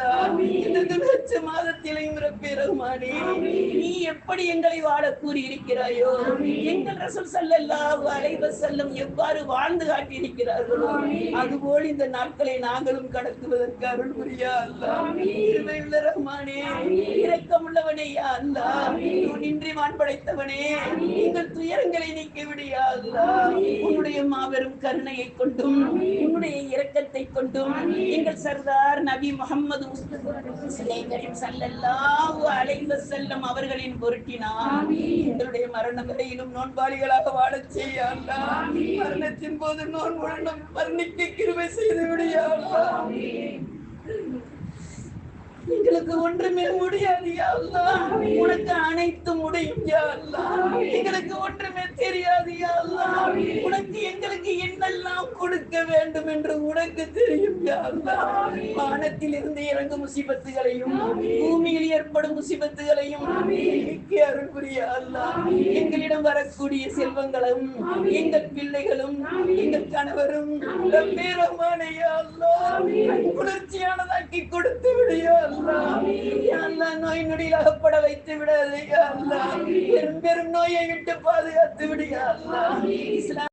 the இந்த துலச்ச மாதத்திலையும் ரப்பே நீ எப்படி எங்களை வாழ கூறி இருக்கிறாயோ எங்கள் ரசூல் ஸல்லல்லாஹு அலைஹி செல்லும் எவ்வாறு வாழ்ந்து காட்டி இருக்கிறார்களோ அதுபோல் இந்த நாட்களை நாங்களும் கடத்துவதற்கு அருள் புரியா அல்லாஹ். இரக்கம் ரஹ்மானே இரக்கமுள்ளவனே யா நின்றி வான் படைத்தவனே எங்கள் துயரங்களை நீக்கி விடியா உன்னுடைய மாபெரும் கருணையை கொண்டும் உன்னுடைய இரக்கத்தை கொண்டும் எங்கள் சர்தார் நபி முகமது கரீம் அவர்களின் பொருட்டினால் எங்களுடைய மரண வரையிலும் நோன்பாளிகளாக வாழச் செய்ய அல்லாஹ் மரணத்தின் போது நோன்புடன் மரணிக்க கிருபை செய்து விடியா அல்லாஹ். எங்களுக்கு ஒன்றுமே முடியாது உனக்கு அனைத்து முடியும் எங்களுக்கு ஒன்றுமே என்னெல்லாம் கொடுக்க வேண்டும் என்று உனக்கு தெரியும் வானத்தில் இருந்து இறங்கும் முசிபத்துகளையும் பூமியில் ஏற்படும் முசிபத்துகளையும் எங்களிடம் வரக்கூடிய செல்வங்களும் எங்கள் பிள்ளைகளும் எங்கள் கணவரும் குளிர்ச்சியானதாக்கி கொடுத்து விடியா அல்லாஹ் நோய் நொடியில் அகப்பட வைத்து விடாதே யா அல்லாஹ் பெரும் பெரும் நோயை விட்டு பாதுகாத்து விடியா அல்லாஹ் இஸ்லாம்